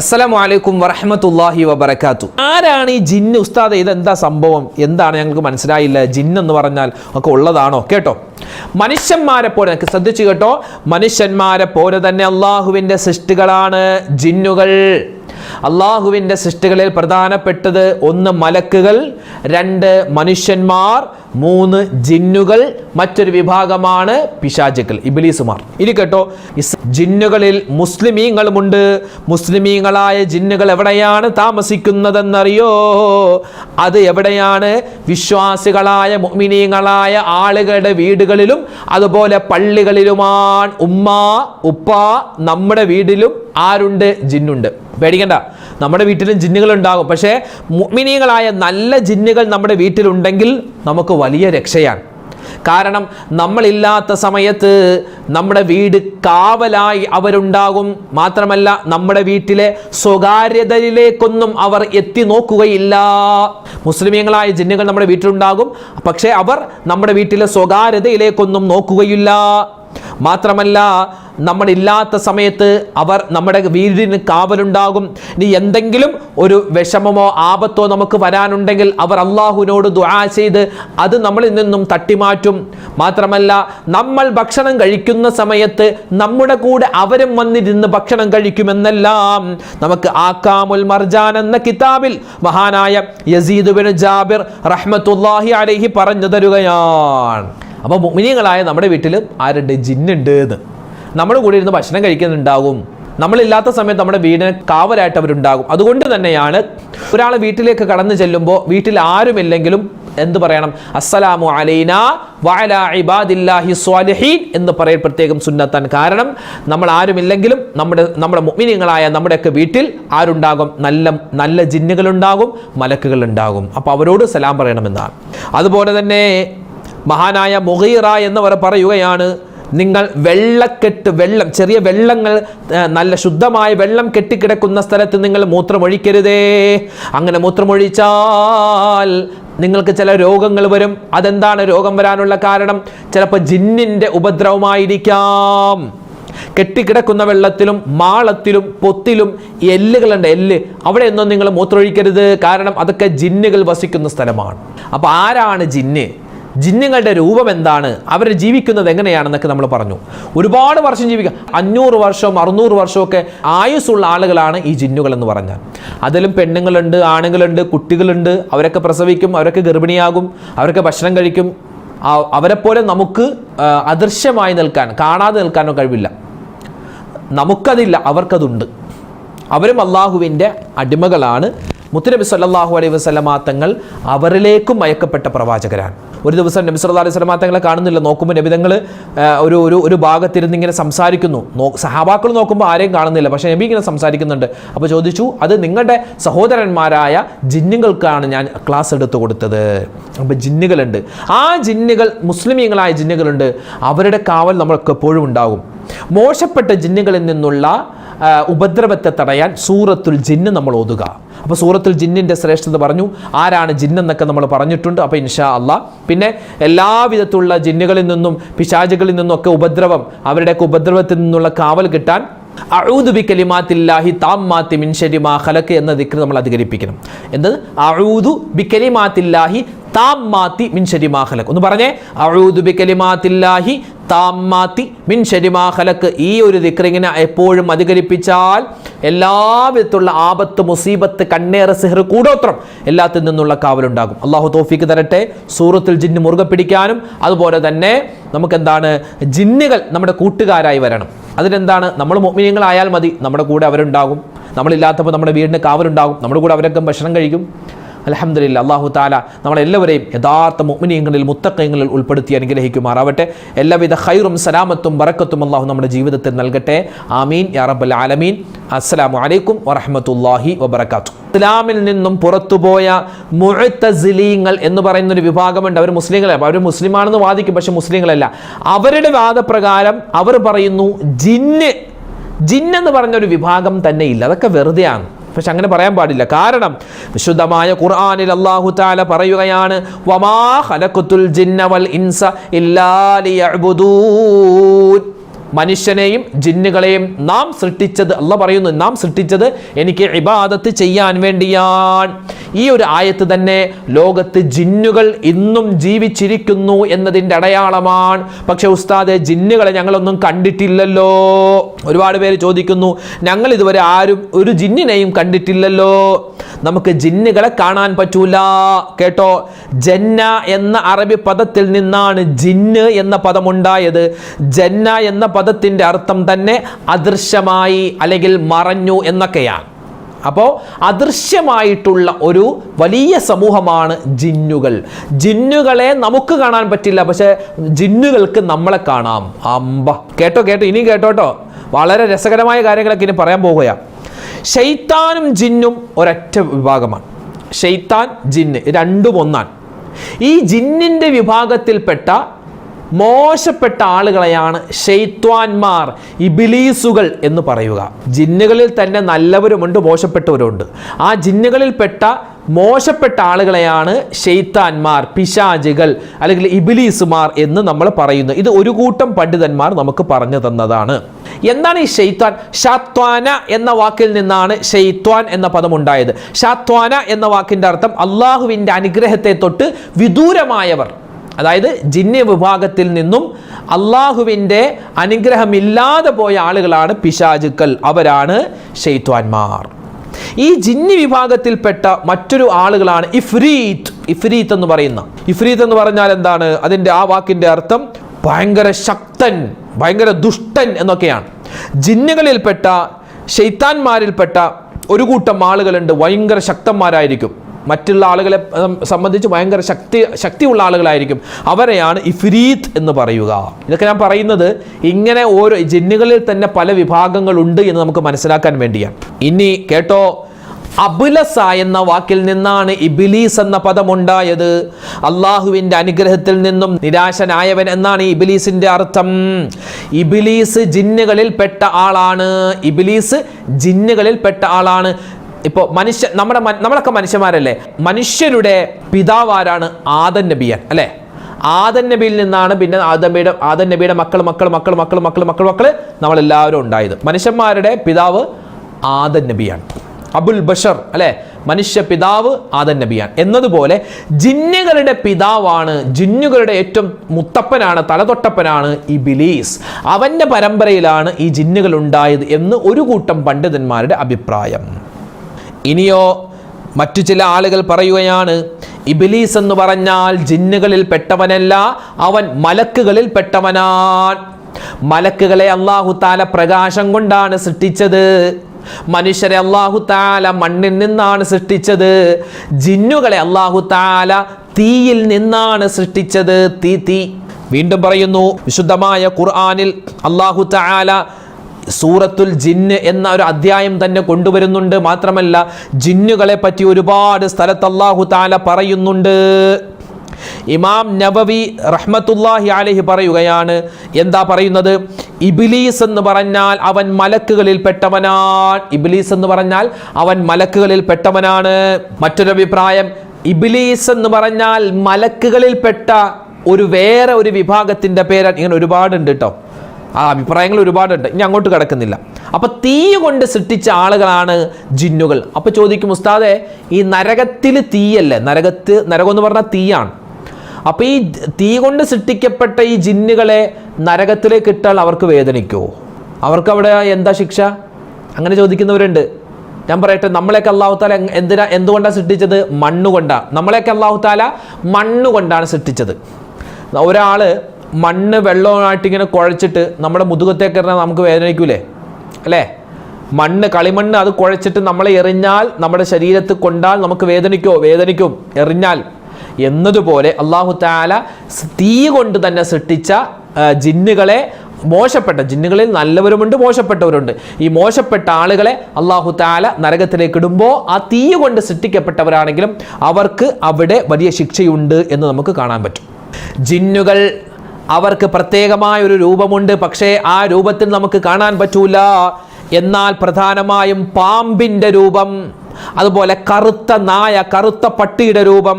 അസ്സലാമു വലൈക്കും വറഹമത്തല്ലാഹി വബർക്കാത്തു ആരാണ് ഈ ജിന്ന്? ഉസ്താദ് ഇതെന്താ സംഭവം? എന്താണ് ഞങ്ങൾക്ക് മനസ്സിലായില്ല. ജിന്ന് എന്ന് പറഞ്ഞാൽ ഒക്കെ ഉള്ളതാണോ? കേട്ടോ? മനുഷ്യന്മാരെ പോലെ എനിക്ക് ശ്രദ്ധിച്ചു കേട്ടോ. മനുഷ്യന്മാരെ പോലെ തന്നെ അള്ളാഹുവിന്റെ സൃഷ്ടികളാണ് ജിന്നുകൾ. അള്ളാഹുവിന്റെ സൃഷ്ടികളിൽ പ്രധാനപ്പെട്ടത് ഒന്ന് മലക്കുകൾ രണ്ട് മനുഷ്യന്മാർ മൂന്ന് ജിന്നുകൾ മറ്റൊരു വിഭാഗമാണ് പിശാചുക്കൾ ഇബിലീസുമാർ. ഇനി കേട്ടോ ജിന്നുകളിൽ മുസ്ലിമീങ്ങളുമുണ്ട്. മുസ്ലിമീങ്ങളായ ജിന്നുകൾ എവിടെയാണ് താമസിക്കുന്നതെന്നറിയോ? അത് എവിടെയാണ്? വിശ്വാസികളായ മുമിനീങ്ങളായ ആളുകളുടെ വീടുകളിലും അതുപോലെ പള്ളികളിലുമാണ് ഉമ്മ ഉപ്പ നമ്മുടെ വീട്ടിലും ആരുണ്ട്? ജിന്നുണ്ട്. പേടിക്കണ്ട. നമ്മുടെ വീട്ടിലും ജിന്നുകൾ ഉണ്ടാകും പക്ഷേ മുഗ്മിനീകളായ നല്ല ജിന്നുകൾ നമ്മുടെ വീട്ടിലുണ്ടെങ്കിൽ നമുക്ക് വലിയ രക്ഷയാണ്. കാരണം നമ്മളില്ലാത്ത സമയത്ത് നമ്മുടെ വീട് കാവലായി അവരുണ്ടാകും. മാത്രമല്ല നമ്മുടെ വീട്ടിലെ സ്വകാര്യതയിലേക്കൊന്നും അവർ എത്തി നോക്കുകയില്ല. മുസ്ലിമീങ്ങളായ ജിന്നുകൾ നമ്മുടെ വീട്ടിലുണ്ടാകും. പക്ഷേ അവർ നമ്മുടെ വീട്ടിലെ സ്വകാര്യതയിലേക്കൊന്നും നോക്കുകയില്ല. മാത്രമല്ല നമ്മളില്ലാത്ത സമയത്ത് അവർ നമ്മുടെ വീടിന് കാവലുണ്ടാകും. ഇനി എന്തെങ്കിലും ഒരു വിഷമമോ ആപത്തോ നമുക്ക് വരാനുണ്ടെങ്കിൽ അവർ അള്ളാഹുവിനോട് ദുആ ചെയ്ത് അത് നമ്മളിൽ നിന്നും തട്ടിമാറ്റും. മാത്രമല്ല നമ്മൾ ഭക്ഷണം കഴിക്കുന്ന സമയത്ത് നമ്മുടെ കൂടെ അവരും വന്നിരുന്ന് ഭക്ഷണം കഴിക്കുമെന്നെല്ലാം നമുക്ക് ആക്കാമുൽ മർജാൻ എന്ന കിതാബിൽ മഹാനായ യസീദ് ബിൻ ജാബിർ റഹ്മത്തുല്ലാഹി അലൈഹി പറഞ്ഞു തരുകയാണ്. അപ്പോൾ മുമിനികളായ നമ്മുടെ വീട്ടിൽ ആരുണ്ട്? ജിന്നുണ്ട് എന്ന് നമ്മൾ കൂടെ ഇരുന്ന് ഭക്ഷണം കഴിക്കുന്നുണ്ടാകും. നമ്മളില്ലാത്ത സമയത്ത് നമ്മുടെ വീടിന് കാവലായിട്ട് അവരുണ്ടാകും. അതുകൊണ്ട് തന്നെയാണ് ഒരാൾ വീട്ടിലേക്ക് കടന്നു ചെല്ലുമ്പോൾ വീട്ടിൽ ആരുമില്ലെങ്കിലും എന്ത് പറയണം? അസ്സലാമു അലൈന വഅല ഇബാദില്ലാഹി എന്ന് പറയൽ പ്രത്യേകം സുന്നത്താൻ കാരണം നമ്മൾ ആരുമില്ലെങ്കിലും നമ്മുടെ നമ്മുടെ മുഅ്മിനീങ്ങളായ നമ്മുടെയൊക്കെ വീട്ടിൽ ആരുണ്ടാകും? നല്ല നല്ല ജിന്നുകളുണ്ടാകും മലക്കുകളുണ്ടാകും. അപ്പോൾ അവരോട് സലാം പറയണമെന്നാണ്. അതുപോലെ തന്നെ മഹാനായ മുഗീറ എന്നവർ പറയുകയാണ് നിങ്ങൾ വെള്ളക്കെട്ട് വെള്ളം ചെറിയ വെള്ളങ്ങൾ നല്ല ശുദ്ധമായ വെള്ളം കെട്ടിക്കിടക്കുന്ന സ്ഥലത്ത് നിങ്ങൾ മൂത്രമൊഴിക്കരുതേ. അങ്ങനെ മൂത്രമൊഴിച്ചാൽ നിങ്ങൾക്ക് ചില രോഗങ്ങൾ വരും. അതെന്താണ് രോഗം വരാനുള്ള കാരണം? ചിലപ്പോൾ ജിന്നിന്റെ ഉപദ്രവമായിരിക്കാം. കെട്ടിക്കിടക്കുന്ന വെള്ളത്തിലും മാളത്തിലും പൊത്തിലും എല്ലുകളുണ്ട് എല്ല്. അവിടെയൊന്നും നിങ്ങൾ മൂത്രമൊഴിക്കരുത്. കാരണം അതൊക്കെ ജിന്നുകൾ വസിക്കുന്ന സ്ഥലമാണ്. അപ്പോൾ ആരാണ് ജിന്ന്? ജിന്നുകളുടെ രൂപം എന്താണ്? അവർ ജീവിക്കുന്നത് എങ്ങനെയാണെന്നൊക്കെ നമ്മൾ പറഞ്ഞു. ഒരുപാട് വർഷം ജീവിക്കുക അഞ്ഞൂറ് വർഷം അറുന്നൂറ് വർഷമൊക്കെ ആയുസ്സുള്ള ആളുകളാണ് ഈ ജിന്നുകൾ എന്ന് പറഞ്ഞാൽ. അതിലും പെണ്ണുങ്ങളുണ്ട് ആണുങ്ങളുണ്ട് കുട്ടികളുണ്ട്. അവരൊക്കെ പ്രസവിക്കും അവരൊക്കെ ഗർഭിണിയാകും അവരൊക്കെ ഭക്ഷണം കഴിക്കും. അവരെപ്പോലെ നമുക്ക് അദൃശ്യമായി നിൽക്കാൻ കാണാതെ നിൽക്കാനോ കഴിവില്ല. നമുക്കതില്ല അവർക്കതുണ്ട്. അവരും അള്ളാഹുവിന്റെ അടിമകളാണ്. മുത്തുനബി സല്ലാഹു അലൈഹി വസല്ലമ തങ്ങൾ അവരിലേക്കും മയക്കപ്പെട്ട പ്രവാചകരാണ്. ഒരു ദിവസം നബി സല്ലാ അലൈഹി വസല്ലമ തങ്ങളെ കാണുന്നില്ല. നോക്കുമ്പോൾ നബിതങ്ങൾ ഒരു ഒരു ഒരു ഭാഗത്തിരുന്ന് ഇങ്ങനെ സംസാരിക്കുന്നു. സഹാബാക്കൾ നോക്കുമ്പോൾ ആരെയും കാണുന്നില്ല. പക്ഷേ നബി ഇങ്ങനെ സംസാരിക്കുന്നുണ്ട്. അപ്പോൾ ചോദിച്ചു അത് നിങ്ങളുടെ സഹോദരന്മാരായ ജിന്നുകൾക്കാണ് ഞാൻ ക്ലാസ് എടുത്തു കൊടുത്തത്. അപ്പോൾ ജിന്നുകളുണ്ട്. ആ ജിന്നുകൾ മുസ്ലിമീങ്ങളായ ജിന്നുകളുണ്ട്. അവരുടെ കാവൽ നമ്മൾക്ക് എപ്പോഴും ഉണ്ടാകും. മോശപ്പെട്ട ജിന്നുകളിൽ നിന്നുള്ള ഉപദ്രവത്തെ തടയാൻ സൂറത്തുൽ ജിന്ന് നമ്മൾ ഓതുക. അപ്പോൾ സൂറത്തിൽ ജിന്നിന്റെ ശ്രേഷ്ഠത പറഞ്ഞു. ആരാണ് ജിന്നെന്നൊക്കെ നമ്മൾ പറഞ്ഞിട്ടുണ്ട്. അപ്പോൾ ഇൻഷാ അല്ല പിന്നെ എല്ലാവിധത്തുള്ള ജിന്നുകളിൽ നിന്നും പിശാചുകളിൽ നിന്നും ഒക്കെ ഉപദ്രവം അവരുടെയൊക്കെ ഉപദ്രവത്തിൽ നിന്നുള്ള കാവൽ കിട്ടാൻ അഊദു ബി കലിമാത്തില്ലാഹി താമ്മാത്തി മിൻ ശരി മാ എന്ന ദിക്ർ നമ്മൾ അധികരിപ്പിക്കണം. എന്ത്? അഊദു ബി കലിമാത്തില്ലാഹി മിൻ ശരി മാ ഖലഖ്. ഒന്ന് പറഞ്ഞേ. അഊദു ബി കലിമാത്തില്ലാഹി താമ്മാത്തി മിൻ ഖലഖ് ഈ ഒരു ദിക്രിങ്ങിനെ എപ്പോഴും അധികരിപ്പിച്ചാൽ എല്ലാവിധത്തിലുള്ള ആപത്ത് മുസീബത്ത് കണ്ണേറ സിഹർ കൂടോത്രം എല്ലാത്തിൽ നിന്നുള്ള കാവലുണ്ടാകും. അള്ളാഹു തോഫിക്ക് തരട്ടെ. സൂറത്തിൽ ജിന്ന് മുറുകെ പിടിക്കാനും അതുപോലെ തന്നെ നമുക്കെന്താണ് ജിന്നുകൾ നമ്മുടെ കൂട്ടുകാരായി വരണം. അതിനെന്താണ്? നമ്മൾ മോമിനിയങ്ങളായാൽ മതി നമ്മുടെ കൂടെ അവരുണ്ടാകും. നമ്മളില്ലാത്തപ്പോൾ നമ്മുടെ വീടിന് കാവലുണ്ടാകും. നമ്മുടെ കൂടെ അവരൊക്കെ ഭക്ഷണം കഴിക്കും. അലഹമില്ല അള്ളാഹു താല നമ്മളെല്ലാവരെയും യഥാർത്ഥ മുഅ്മിനീങ്ങളിൽ മുത്തക്കയങ്ങളിൽ ഉൾപ്പെടുത്തി അനുഗ്രഹിക്കുമാറാവട്ടെ. എല്ലാവിധ ഹൈറും സലാമത്തും വറക്കത്തും അള്ളാഹു നമ്മുടെ ജീവിതത്തിൽ നൽകട്ടെ. ആമീൻ. യാ റബ്ബൽ ആലമീൻ. അസ്സലാമു അലൈക്കും വറഹ്മത്തുള്ളാഹി വബർക്കാത്തു ഇസ്ലാമിൽ നിന്നും പുറത്തുപോയ മുഴത്തസിലീങ്ങൾ എന്ന് പറയുന്ന ഒരു വിഭാഗമുണ്ട്. അവർ മുസ്ലിങ്ങളെ അവർ മുസ്ലിമാണെന്ന് വാദിക്കും പക്ഷെ മുസ്ലിങ്ങളല്ല. അവരുടെ വാദപ്രകാരം അവർ പറയുന്നു ജിന്ന്. ജിന്നെന്ന് പറഞ്ഞൊരു വിഭാഗം തന്നെ ഇല്ല അതൊക്കെ വെറുതെയാണ്. പക്ഷെ അങ്ങനെ പറയാൻ പാടില്ല. കാരണം വിശുദ്ധമായ ഖുർആാനിൽ അള്ളാഹു താല പറയുകയാണ് വമാ ഹലക്കുത്തുൽ ജിന്നവൽ ഇൻസ ഇല്ലാ ലിയഅ്ബുദൂൻ. മനുഷ്യനെയും ജിന്നുകളെയും നാം സൃഷ്ടിച്ചത് അല്ല പറയുന്നു നാം സൃഷ്ടിച്ചത് എനിക്ക് ഇബാദത്ത് ചെയ്യാൻ വേണ്ടിയാണ്. ഈ ഒരു ആയത്ത് തന്നെ ലോകത്ത് ജിന്നുകൾ ഇന്നും ജീവിച്ചിരിക്കുന്നു എന്നതിന്റെ അടയാളമാണ്. പക്ഷെ ഉസ്താദെ ജിന്നുകളെ ഞങ്ങളൊന്നും കണ്ടിട്ടില്ലല്ലോ. ഒരുപാട് പേര് ചോദിക്കുന്നു ഞങ്ങൾ ഇതുവരെ ആരും ഒരു ജിന്നിനെയും കണ്ടിട്ടില്ലല്ലോ. നമുക്ക് ജിന്നുകളെ കാണാൻ പറ്റൂല. കേട്ടോ ജന്ന എന്ന അറബി പദത്തിൽ നിന്നാണ് ജിന്ന് എന്ന പദമുണ്ടായത്. ജന്ന എന്ന പദത്തിന്റെ അർത്ഥം തന്നെ അദൃശ്യമായി അല്ലെങ്കിൽ മറഞ്ഞു എന്നൊക്കെയാണ്. അപ്പോൾ അദൃശ്യമായിട്ടുള്ള ഒരു വലിയ സമൂഹമാണ് ജിന്നുകൾ. ജിന്നുകളെ നമുക്ക് കാണാൻ പറ്റില്ല പക്ഷേ ജിന്നുകൾക്ക് നമ്മളെ കാണാം. അമ്പ. കേട്ടോ കേട്ടോ ഇനിയും കേട്ടോ വളരെ രസകരമായ കാര്യങ്ങളൊക്കെ ഇനി പറയാൻ പോവുകയാണ് ഷെയ്ത്താനും ജിന്നും ഒരൊറ്റ വിഭാഗമാണ്. ഷെയ്ത്താൻ ജിന്ന് രണ്ടും ഒന്നാണ്. ഈ ജിന്നിന്റെ വിഭാഗത്തിൽപ്പെട്ട മോശപ്പെട്ട ആളുകളെയാണ് ഷെയ്ത്വാൻമാർ ഇബിലീസുകൾ എന്ന് പറയുക. ജിന്നുകളിൽ തന്നെ നല്ലവരുമുണ്ട് മോശപ്പെട്ടവരുമുണ്ട്. ആ ജിന്നുകളിൽപ്പെട്ട മോശപ്പെട്ട ആളുകളെയാണ് ഷെയ്ത്താൻമാർ പിശാചികൾ അല്ലെങ്കിൽ ഇബിലീസുമാർ എന്ന് നമ്മൾ പറയുന്നു ഇത് ഒരു കൂട്ടം പണ്ഡിതന്മാർ നമുക്ക് പറഞ്ഞു തന്നതാണ്. എന്താണ് ഈ ഷെയ്ത്താൻ ഷാത്വാന എന്ന വാക്കിൽ നിന്നാണ് ഷെയ്ത്വാൻ എന്ന പദം ഉണ്ടായത് ഷാത്വാന എന്ന വാക്കിന്റെ അർത്ഥം അള്ളാഹുവിന്റെ അനുഗ്രഹത്തെ തൊട്ട് വിദൂരമായവർ. അതായത് ജിന്നി വിഭാഗത്തിൽ നിന്നും അള്ളാഹുവിന്റെ അനുഗ്രഹമില്ലാതെ പോയ ആളുകളാണ് പിശാചുക്കൾ. അവരാണ് ഷെയ്ത്വാൻമാർ ഈ ജിന്നി വിഭാഗത്തിൽപ്പെട്ട മറ്റൊരു ആളുകളാണ് ഇഫ്രീത്ത്. ഇഫ്രീത്ത് എന്ന് പറയുന്ന. ഇഫ്രീത്ത് എന്ന് പറഞ്ഞാൽ എന്താണ്? അതിന്റെ ആ വാക്കിന്റെ അർത്ഥം ഭയങ്കര ശക്തൻ ഭയങ്കര ദുഷ്ടൻ എന്നൊക്കെയാണ്. ജിന്നുകളിൽപ്പെട്ട ഷെയ്ത്താന്മാരിൽപ്പെട്ട ഒരു കൂട്ടം ആളുകളുണ്ട്. ഭയങ്കര ശക്തന്മാരായിരിക്കും. മറ്റുള്ള ആളുകളെ സംബന്ധിച്ച് ഭയങ്കര ശക്തി ശക്തിയുള്ള ആളുകളായിരിക്കും. അവരെയാണ് ഇഫ്രീത്ത് എന്ന് പറയുക. ഇതൊക്കെ ഞാൻ പറയുന്നത് ഇങ്ങനെ ഓരോ ജിന്നുകളിൽ തന്നെ പല വിഭാഗങ്ങളുണ്ട് എന്ന് നമുക്ക് മനസ്സിലാക്കാൻ വേണ്ടിയാണ്. ഇനി കേട്ടോ അബുലസ എന്ന വാക്കിൽ നിന്നാണ് ഇബിലീസ് എന്ന പദമുണ്ടായത്. അള്ളാഹുവിന്റെ അനുഗ്രഹത്തിൽ നിന്നും നിരാശനായവൻ എന്നാണ് ഇബിലീസിന്റെ അർത്ഥം. ഇബിലീസ് ജിന്നുകളിൽ പെട്ട ആളാണ്. ഇബിലീസ് ജിന്നുകളിൽ പെട്ട ആളാണ്. ഇപ്പോൾ മനുഷ്യ നമ്മുടെ നമ്മളൊക്കെ മനുഷ്യന്മാരല്ലേ? മനുഷ്യരുടെ പിതാവാരാണ് ആദൻ നബിയൻ അല്ലേ? ആദൻ നബിയിൽ നിന്നാണ് പിന്നെ ആദൻ നബിയുടെ ആദൻ നബിയുടെ മക്കൾ മക്കൾ മക്കൾ മക്കൾ മക്കൾ മക്കൾ മക്കൾ നമ്മളെല്ലാവരും ഉണ്ടായത്. മനുഷ്യന്മാരുടെ പിതാവ് ആദൻ നബിയാണ്. അബുൽ ബഷർ അല്ലെ? മനുഷ്യ പിതാവ് ആദൻ നബിയാണ്. എന്നതുപോലെ ജിന്നുകളുടെ പിതാവാണ് ജിന്നുകളുടെ ഏറ്റവും മുത്തപ്പനാണ് തലതൊട്ടപ്പനാണ് ഈ ബിലീസ് അവന്റെ പരമ്പരയിലാണ് ഈ ജിന്നുകൾ ഉണ്ടായത് എന്ന് ഒരു കൂട്ടം പണ്ഡിതന്മാരുടെ അഭിപ്രായം. ഇനിയോ മറ്റു ചില ആളുകൾ പറയുകയാണ് ഇബിലീസ് എന്ന് പറഞ്ഞാൽ ജിന്നുകളിൽ പെട്ടവനല്ല അവൻ മലക്കുകളിൽ പെട്ടവനാൻ. മലക്കുകളെ അള്ളാഹു താല പ്രകാശം കൊണ്ടാണ് സൃഷ്ടിച്ചത്. മനുഷ്യരെ അള്ളാഹു താല മണ്ണിൽ നിന്നാണ് സൃഷ്ടിച്ചത്. ജിന്നുകളെ അള്ളാഹു താല തീയിൽ നിന്നാണ് സൃഷ്ടിച്ചത്. തീ തീ. വീണ്ടും പറയുന്നു വിശുദ്ധമായ ഖുർആാനിൽ അള്ളാഹു താല സൂറത്തുൽ ജിന്ന് എന്ന ഒരു അധ്യായം തന്നെ കൊണ്ടുവരുന്നുണ്ട്. മാത്രമല്ല ജിന്നുകളെ പറ്റി ഒരുപാട് സ്ഥലത്ത് അള്ളാഹു താല പറയുന്നുണ്ട്. ഇമാം നബവി റഹ്മത്തുല്ലാഹി അലഹി പറയുകയാണ് എന്താ പറയുന്നത്? ഇബിലീസ് എന്ന് പറഞ്ഞാൽ അവൻ മലക്കുകളിൽ പെട്ടവനാണ്. ഇബിലീസ് എന്ന് പറഞ്ഞാൽ അവൻ മലക്കുകളിൽ പെട്ടവനാണ്. മറ്റൊരു അഭിപ്രായം ഇബിലീസ് എന്ന് പറഞ്ഞാൽ മലക്കുകളിൽപ്പെട്ട ഒരു വേറെ ഒരു വിഭാഗത്തിന്റെ പേരാണ്. ഇങ്ങനെ ഒരുപാടുണ്ട് കേട്ടോ ആ അഭിപ്രായങ്ങൾ ഒരുപാടുണ്ട്. ഇനി അങ്ങോട്ട് കിടക്കുന്നില്ല. അപ്പൊ തീ കൊണ്ട് സൃഷ്ടിച്ച ആളുകളാണ് ജിന്നുകൾ. അപ്പൊ ചോദിക്കും ഉസ്താദെ ഈ നരകത്തിൽ തീയല്ലേ? നരകത്ത് നരകം എന്ന് പറഞ്ഞാൽ തീയാണ്. അപ്പൊ ഈ തീ കൊണ്ട് സൃഷ്ടിക്കപ്പെട്ട ഈ ജിന്നുകളെ നരകത്തിലേക്ക് ഇട്ടാൽ അവർക്ക് വേദനിക്കുമോ അവർക്ക് അവിടെ എന്താ ശിക്ഷ? അങ്ങനെ ചോദിക്കുന്നവരുണ്ട്. ഞാൻ പറയട്ടെ നമ്മളെയൊക്കെ അള്ളാഹുത്താല എന്തിനാ എന്തുകൊണ്ടാണ് സൃഷ്ടിച്ചത്? മണ്ണുകൊണ്ടാണ് നമ്മളെയൊക്കെ അള്ളാഹുത്താല മണ്ണുകൊണ്ടാണ് സൃഷ്ടിച്ചത്. ഒരാൾ മണ്ണ് വെള്ളമായിട്ട് ഇങ്ങനെ കുഴച്ചിട്ട് നമ്മുടെ മുതുകത്തേക്ക് എറിഞ്ഞാൽ നമുക്ക് വേദനിക്കൂലേ? അല്ലേ? മണ്ണ് കളിമണ്ണ് അത് കുഴച്ചിട്ട് നമ്മളെ എറിഞ്ഞാൽ നമ്മുടെ ശരീരത്ത് കൊണ്ടാൽ നമുക്ക് വേദനിക്കോ? വേദനിക്കും. എറിഞ്ഞാൽ. എന്നതുപോലെ അള്ളാഹു താല തീ കൊണ്ട് തന്നെ സൃഷ്ടിച്ച ജിന്നുകളെ മോശപ്പെട്ട ജിന്നുകളിൽ നല്ലവരുമുണ്ട് മോശപ്പെട്ടവരുണ്ട് ഈ മോശപ്പെട്ട ആളുകളെ അള്ളാഹു താല നരകത്തിലേക്ക് ഇടുമ്പോൾ ആ തീ കൊണ്ട് സൃഷ്ടിക്കപ്പെട്ടവരാണെങ്കിലും അവർക്ക് അവിടെ വലിയ ശിക്ഷയുണ്ട് എന്ന് നമുക്ക് കാണാൻ പറ്റും. ജിന്നുകൾ അവർക്ക് പ്രത്യേകമായ ഒരു രൂപമുണ്ട്. പക്ഷേ ആ രൂപത്തിൽ നമുക്ക് കാണാൻ പറ്റൂല. എന്നാൽ പ്രധാനമായും പാമ്പിന്റെ രൂപം അതുപോലെ കറുത്ത നായ കറുത്ത പട്ടിയുടെ രൂപം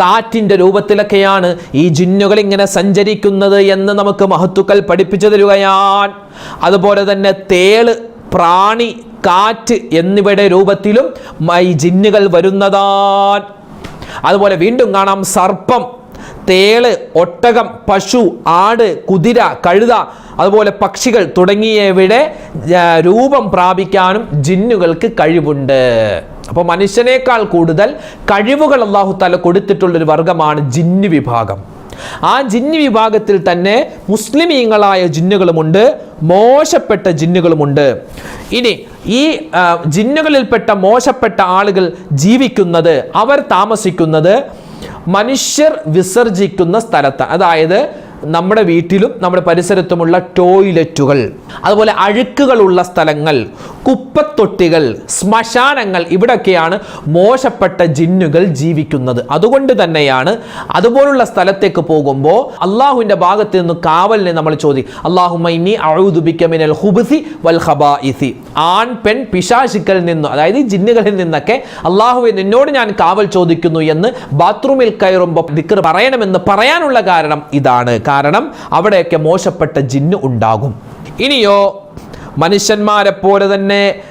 കാറ്റിന്റെ രൂപത്തിലൊക്കെയാണ് ഈ ജിന്നുകൾ ഇങ്ങനെ സഞ്ചരിക്കുന്നത് എന്ന് നമുക്ക് മഹത്തുക്കൾ പഠിപ്പിച്ചു തരികയാൻ അതുപോലെ തന്നെ തേൾ പ്രാണി കാറ്റ് എന്നിവയുടെ രൂപത്തിലും ഈ ജിന്നുകൾ വരുന്നതാൻ അതുപോലെ വീണ്ടും കാണാം സർപ്പം. തേൾ ഒട്ടകം പശു ആട് കുതിര കഴുത അതുപോലെ പക്ഷികൾ തുടങ്ങിയവയുടെ രൂപം പ്രാപിക്കാനും ജിന്നുകൾക്ക് കഴിവുണ്ട്. അപ്പോൾ മനുഷ്യനേക്കാൾ കൂടുതൽ കഴിവുകൾ അള്ളാഹു താല കൊടുത്തിട്ടുള്ളൊരു വർഗമാണ് ജിന്നു വിഭാഗം. ആ ജിന്നു വിഭാഗത്തിൽ തന്നെ മുസ്ലിമീങ്ങളായ ജിന്നുകളുമുണ്ട് മോശപ്പെട്ട ജിന്നുകളുമുണ്ട്. ഇനി ഈ ജിന്നുകളിൽപ്പെട്ട മോശപ്പെട്ട ആളുകൾ ജീവിക്കുന്നത് അവർ താമസിക്കുന്നത് മനുഷ്യർ വിസർജിക്കുന്ന സ്ഥലത്ത്. അതായത് നമ്മുടെ വീട്ടിലും നമ്മുടെ പരിസരത്തുമുള്ള ടോയ്ലറ്റുകൾ അതുപോലെ അഴുക്കുകളുള്ള സ്ഥലങ്ങൾ കുപ്പത്തൊട്ടികൾ ശ്മശാനങ്ങൾ ഇവിടൊക്കെയാണ് മോശപ്പെട്ട ജിന്നുകൾ ജീവിക്കുന്നത്. അതുകൊണ്ട് തന്നെയാണ് അതുപോലുള്ള സ്ഥലത്തേക്ക് പോകുമ്പോൾ അള്ളാഹുവിന്റെ ഭാഗത്ത് നിന്ന് കാവലിനെ നമ്മൾ ചോദിക്കും അള്ളാഹുമൈനി അഴുതുബിക്കമിനൽ ഹുബുസി വൽ ഖബാഇസി ആൺ പെൺ പിശാശുക്കളിൽ നിന്നും അതായത് ജിന്നുകളിൽ നിന്നൊക്കെ അള്ളാഹുവെ നിന്നോട് ഞാൻ കാവൽ ചോദിക്കുന്നു എന്ന് ബാത്റൂമിൽ കയറുമ്പോൾ ദിക്കർ പറയണമെന്ന് പറയാനുള്ള കാരണം ഇതാണ്. കാരണം അവിടെയൊക്കെ മോശപ്പെട്ട ജിന്ന് ഉണ്ടാകും. ഇനിയോ മനുഷ്യന്മാരെ പോലെ തന്നെ